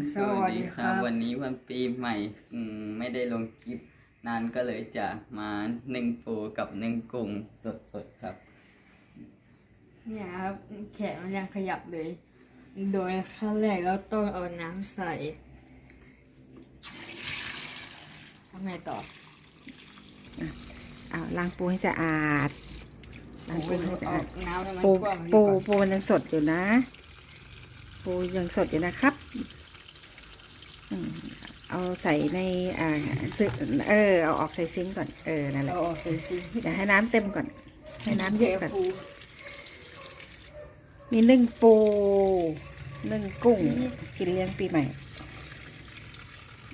สวัสดีครับ วันนี้วันปีใหม่อืมไม่ได้ลงคลิปนานก็เลยจะมานึ่งปูกับนึ่งกุ้งสดๆครับ เนี่ยครับแขนมันยังขยับเลย โดยขั้นแรกเราต้องเอาน้ำใส่ทำไงต่อเอาล้างปูให้สะอาดล้างปูให้สะอออาดกน้ำแล้วมันปูท่วมดีปูกว่า ปูมันยังสดอยู่นะ ปูยังสดอยู่นะครับอืม เอาใส่ในอ่าซึเออเอาออกใส่ซิงค์ก่อนเออนั่นแหละเราออกใส่ซิเดี๋ยวให้น้ำเต็มก่อน ให้น้ำเยอะก่อนปูมีนึ่งปูนึ่งกุ้ง กินเลี้ยงปีใหม่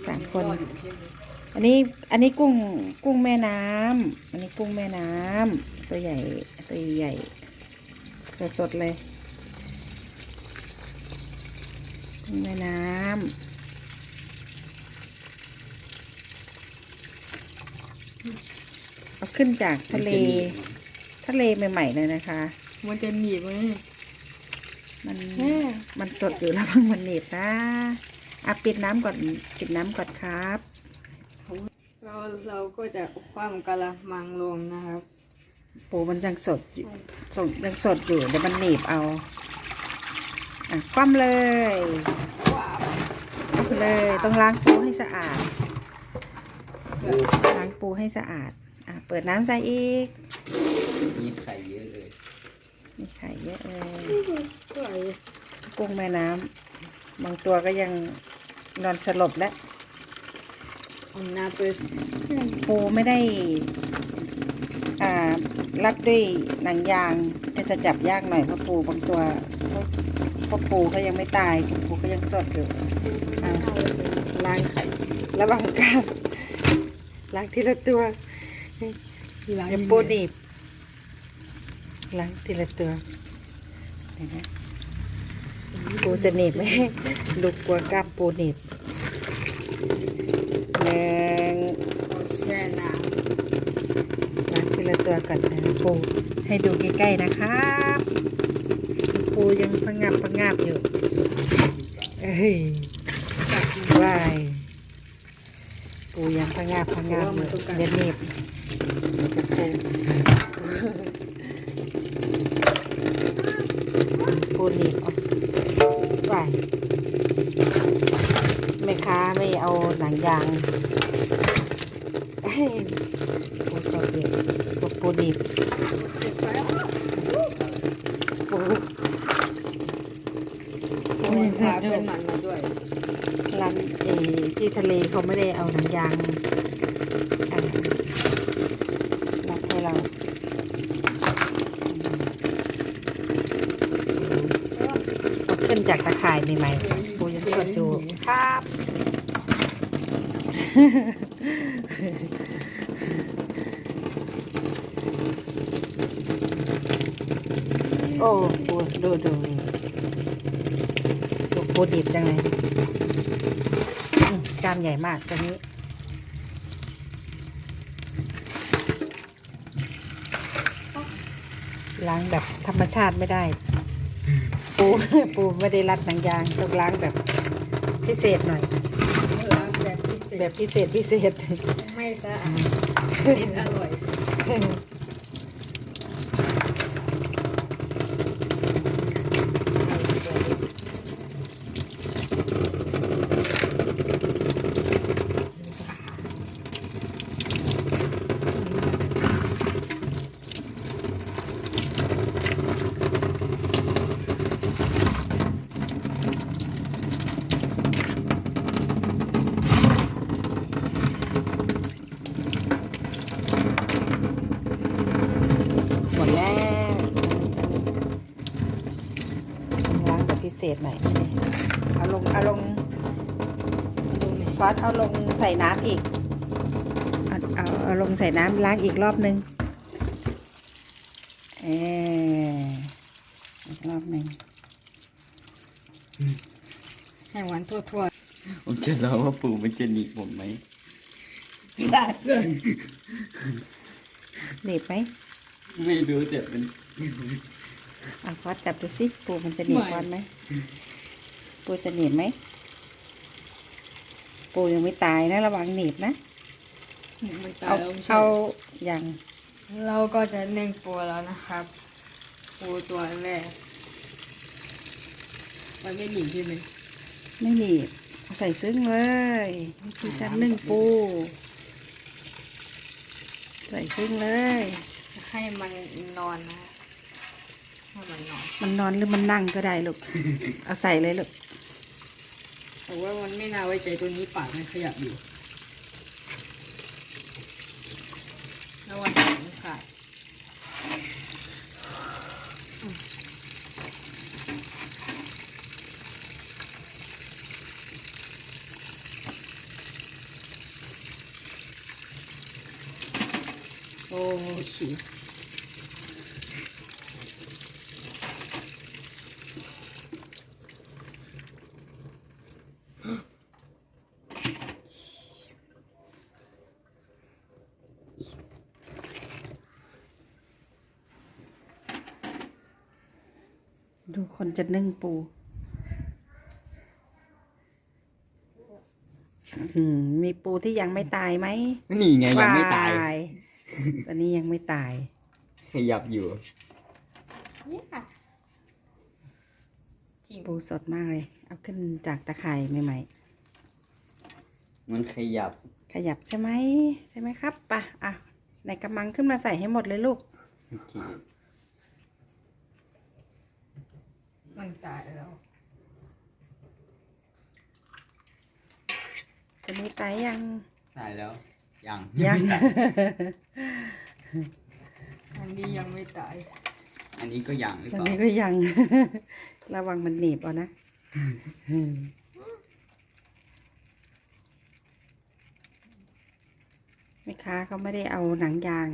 สามคนรออยู่ใช่ไหมอันนี้อันนี้กุ้งกุ้งแม่น้ำอันนี้กุ้งแม่น้ำตัวใหญ่ตัวใหญ่สดสดๆเลยกุ้งแม่น้ำเอา ขึ้นจากทะเล ทะเลใหม่ ๆ เลยนะคะ มันจะหนีบไหมมันแม่มันสดอยู่แล้วพังมันหนีบนะอะปิดน้ำก่อนปิดน้ำก่อนครับเราเราก็จะคว่ำกะละมังลงนะครับปูมันยังสดอยู่สดยังสดอยู่เดี๋ยวมันหนีบเอาอะคว่ำเลยว้าวคว่ำเลยต้องล้างปูให้สะอาดล้างปูให้สะอาดอะ เปิดน้ำใส่อีก มีไข่เยอะเลย มีไข่เยอะเลยสวยกุ้งแม่น้ำบางตัวก็ยังนอนสลบแล้วเอาหน้าเปิดปูไม่ได้ อ่ารัดด้วยหนังยางก็จะจับยากหน่อยเพราะปูบางตัวเพราะปูเขายังไม่ตายปูเขายังสดอยู่อะล้างมีไข่ระวังกล้ามล้างทีละตัว ล้างเดี๋ยวปูหนีบล้างทีละตัวเห็นไหมปูจะหนีบไหมลูกกลัวกล้ามปูหนีบหนึ่งเอาแช่น้ล้างทีละตัวก่อนนะปูให้ดูใกล้ๆนะครับปูยังพังงับพังงับอยู่เอ้ยวายปูยังพังงับพังงับอยู่เดี๋ยวหนีบ ปูหนีบออกวายแม่ค้าไม่เอาหนังยางเอ้ยปูสดเด็ดปูปูหนีบำติดไฟปูปูพาเพื่อนมันมาด้วยร้านเออที่ทะเลเขาไม่ได้เอาหนังยางอ่ารับให้เราเอาขึ้น จากตะข่ายใหม่ๆปูยังสดอยู่ครับโอ้ปูดูดูปูดิบจังเลยกล้ามใหญ่มากตัวนี้ล้างแบบธรรมชาติไม่ได้ ปูปูไม่ได้รัดหนังยางต้องล้างแบบพิเศษหน่อย ล้างแบบพิเศษแบบพิเศษพิเศษ ไม่สะอาดเด็ดอร่อย หมดแล้วล้างแบบพิเศษหน่อยเอาลง เอาลงตรงไหนฟอสเอาลงใส่น้ำอีก เอาเอาเอาลงใส่น้ำล้างอีกรอบนึงเอออีกรอบหนึ่งให้หวานทั่วผมจะรอว่าปูมันจะหนีบผมไหมๆได้เลยหนีบไหม ไม่รู้แต่เป็น อะฟอสจับดูสิปูมันจะหนีบฟอสไหมปูจะหนีบไหมปูยังไม่ตายนะระวังหนีบนะมันตายเอาแล้วไม่ใช่เอาอย่างเราก็จะเน่งปูแล้วนะครับ ปูตัวแรกมันไม่หนีใช่ไหมไม่หนีบเอาใส่ซึ้งเลยวิธีการนึ่งปู ใส่ซึ้งเลย ให้มันนอนนะ ให้มันนอนมันนอนหรือมันนั่งก็ได้ลูก เอาใส่เลยลูก แต่ว่ามันไม่น่าไว้ใจตัวนี้ปากมันขยับอยู่แล้ววันนี้มันขาดโอ้ฉี่ ดูคนจะนึ่งปูอืมมีปูที่ยังไม่ตายไหมนี่ไงยังไม่ตายวตอนนี้ยังไม่ตาย ขยับอยู่เนี่ยจริงปูสดมากเลย เอาขึ้นจากตะไคร่ใหม่มันขยับๆขยับใช่ไหม ใช่ไหมครับปะอะ ในกำมังขึ้นมาใส่ให้หมดเลยลูก โอเค มันตายแล้วตัวนี้ตายยัง ตายแล้ว ยังยัง ไม่ตายอันนี้ยังไม่ตาย อันนี้ก็ยังหรือตัวเปล่านี้ก็ยัง ระวังมันหนีบเอานะแม่ค้าเขาไม่ได้เอาหนังยาง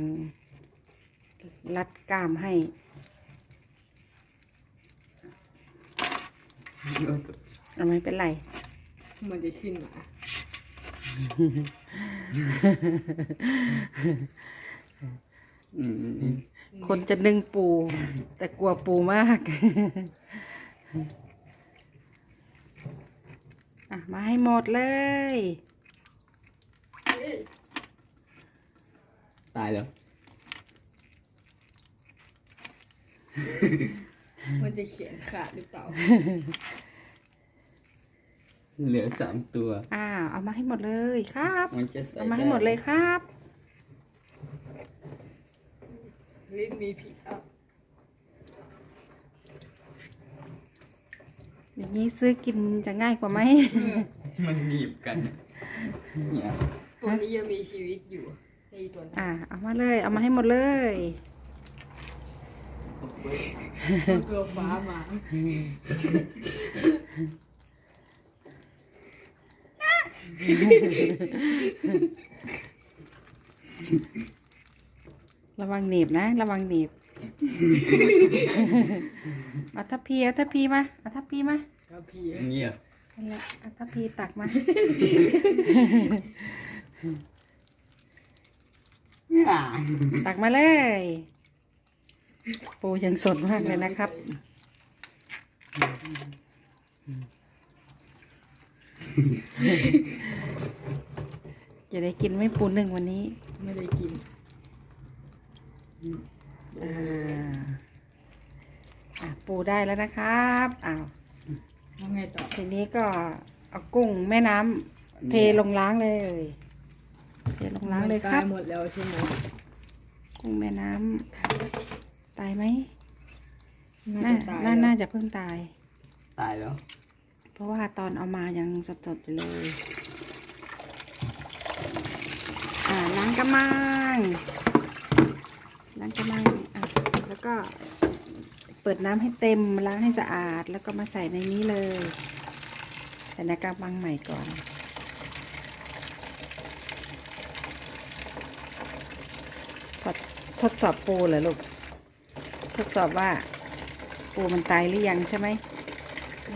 รัดกล้ามให้ เอาไม่เป็นไร มันจะขึ้นมาอืมอืมคนจะนึ่งปู แต่กลัวปูมาก อะ มาให้หมดเลย ตายแล้ว มันจะเขียนขาดหรือเปล่า เหลือสามตัว อ้าวเอามาให้หมดเลยครับ มันจะใส่เอามาให้หมดเลยครับลิ้นมีผีอัพอย่างนี้ซื้อกินจะง่ายกว่าไหม มันหนีบกันเนี่ยตัวนี้ยังมีชีวิตอยู่ในตัวนั้น อ่าเอามาเลย เอามาให้หมดเลย เอาตัวฟ้ามาระวังหนีบนะ ระวังหนีบเอาทัพพีเอาทัพพีมาเอาทัพพีมาแล้วผีอันนี้เหรอนั่นแหละเอาทัพพีตักมา ตักมาเลย ปูยังสดมากเลยนะครับ จะได้กินไหม่ปูหนึ่งวันนี้ ไม่ได้กินอ่าอะปูได้แล้วนะครับอ้าวแล้วไงต่อทีนี้ก็เอากุ้งแม่น้ำเทลงล้างเลย เทลงล้างเลยคตารัยบหมดแล้วใช่ไหมกุ้งแม่น้ำ ตายไหมน่าน่าจะตายน่าแล้วน่าจะเพิ่งตาย ตายแล้ว เพราะว่าตอนเอามายังสดๆอยู่เลย อ่าล้างกระมังล้างกระมังอะแล้วก็เปิดน้ำให้เต็มล้างให้สะอาด แล้วก็มาใส่ในนี้เลยใส่ในกระมังใหม่ก่อนทดทดสอบปูเหรอลูก ทดสอบว่าปูมันตายหรือยังใช่ไหม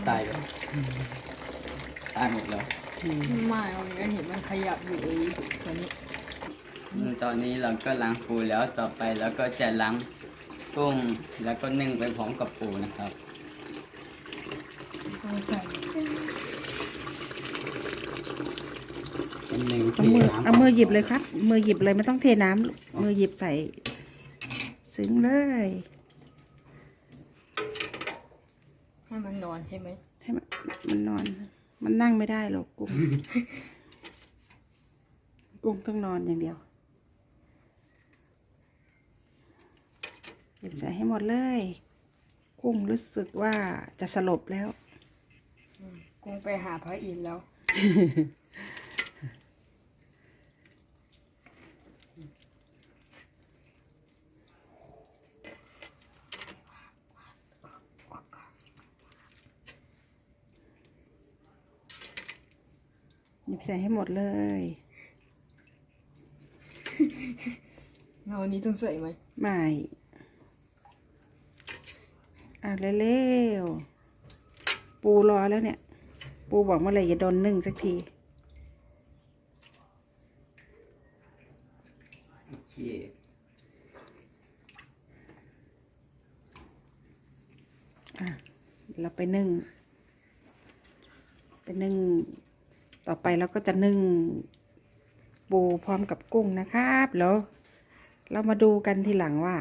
ตายแล้วตายหมดแล้วไม่เอาเนี้เห็นมันขยับอยู่ไอ้ตัวนี้ ตอนนี้เราก็ล้างปูแล้วต่อไปแล้วก็จะล้างกุ้งแล้วก็นึ่งไปพร้อมกับปูนะครับเอาใส่อันหนึ่งเอามือทน้ำเอามือหยิบเลยครับ มือหยิบเลยไม่ต้องเทน้ำมือหยิบใส่ ซึ้งเลย ให้ มันนอนใช่ไหมให้มันมันนอน มันนั่งไม่ได้หรอกกุ้ง กุ้งต้องนอนอย่างเดียวหยิบใส่ให้หมดเลย กุ้งรู้สึกว่าจะสลบแล้ว กุ้งไปหาพระอินทร์แล้ว บใส่ให้หมดเลยเงานี้ต้องใส่ไหมไม่อะเร็วๆปูรอแล้วเนี่ย ปูบอกเมื่อไหร่จะโดนนึ่งสักทีโอเคอะเราไปนึ่ง ไปนึ่ง ต่อไปเราก็จะนึ่งปูพร้อมกับกุ้งนะครับแล้วเรามาดูกันทีหลังว่า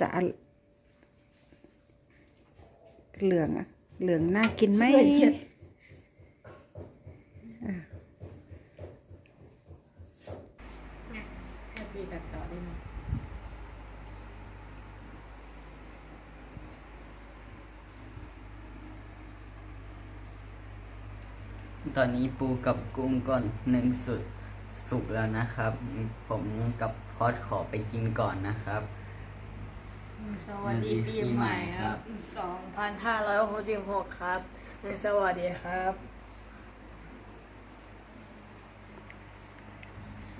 จะเหลืองอะเหลืองน่ากินไหมมีตัดต่อได้ไหม ตอนนี้ปูกับกุ้งก่อนหนึ่งสุดสุกแล้วนะครับ ผมกับพอดขอไปกินก่อนนะครับ สวัสดีปีใหม่ครับสองพันห้าร้อยหกสิบหกครับ สวัสดีครับ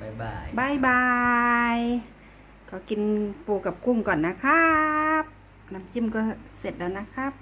บ๊ายบาย บายบายขอกินปูกับกุ้งก่อนนะครับ น้ำจิ้มก็เสร็จแล้วนะครับ